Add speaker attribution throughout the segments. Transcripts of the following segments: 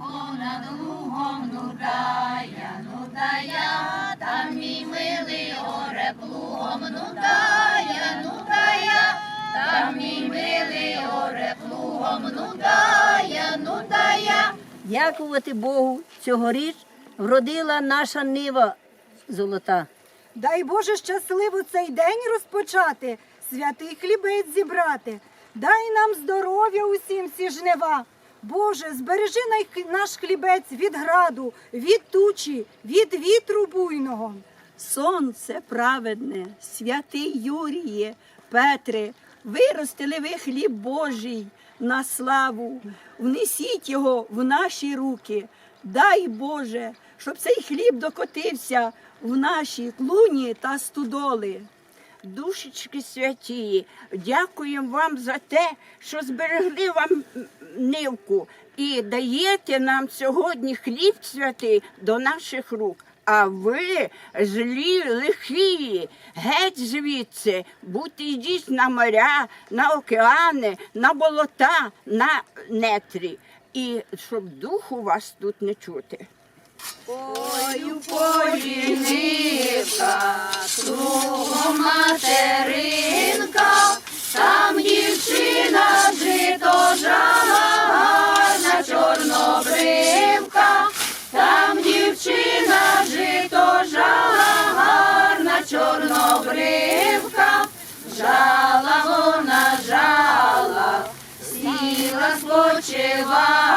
Speaker 1: понад лугом нудая, нудая, там мій милий оре плугом нудая, нудая, там мій милий оре плугом нудая, нудая.
Speaker 2: Дякувати Богу, цьогоріч вродила наша нива золота.
Speaker 3: Дай Боже щасливо цей день розпочати, святий хлібець зібрати. Дай нам здоров'я усім ці жнива. Боже, збережи наш хлібець від граду, від тучі, від вітру буйного.
Speaker 2: Сонце праведне, святий Юріє, Петре, виростили ви хліб Божий на славу, внесіть його в наші руки. Дай Боже, щоб цей хліб докотився в наші клуні та студоли.
Speaker 4: Душечки святі, дякуємо вам за те, що зберегли вам нивку і даєте нам сьогодні хліб святий до наших рук. А ви, злі лихі, геть звідси, будьте йдіть на моря, на океани, на болота, на нетрі. І щоб духу вас тут не чути.
Speaker 1: Ой, у нивка, материнка, там дівчина жито жала, гарна чорнобривка, там дівчина жито жала, гарна чорнобривка, жала вона жала, сіла спочивати,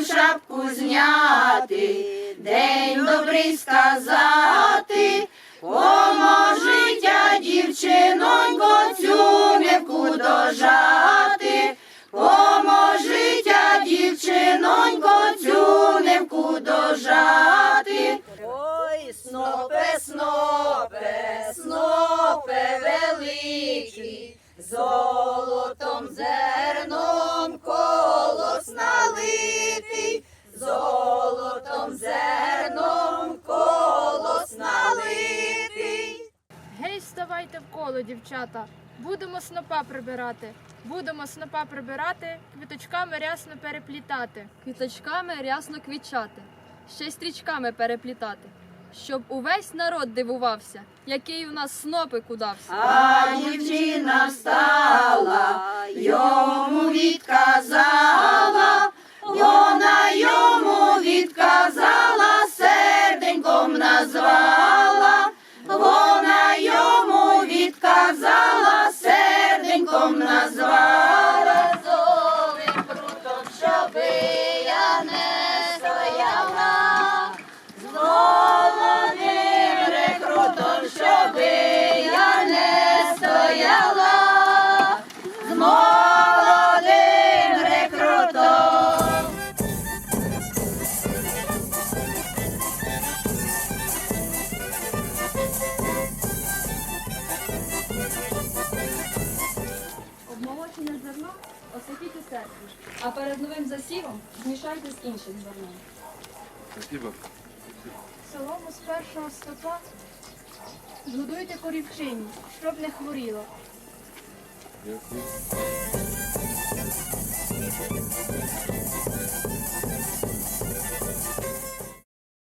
Speaker 1: мусив шапку зняти, день добрий сказати. Поможіть, я,
Speaker 5: вставайте дівчата. Будемо снопа прибирати. Будемо снопа прибирати, квіточками рясно переплітати.
Speaker 6: квіточками рясно квітчати, ще й стрічками переплітати, щоб увесь народ дивувався, який у нас снопик удався.
Speaker 1: А дівчина встала, йому відказала, серденьком назвала,
Speaker 6: Обмолочене зерно освітіть у серці, а перед новим засівом змішайте з іншим зерном.
Speaker 7: Спасибо.
Speaker 5: Солому з першого стопа згодуйте корівчині, щоб не хворіло.
Speaker 7: Дякую.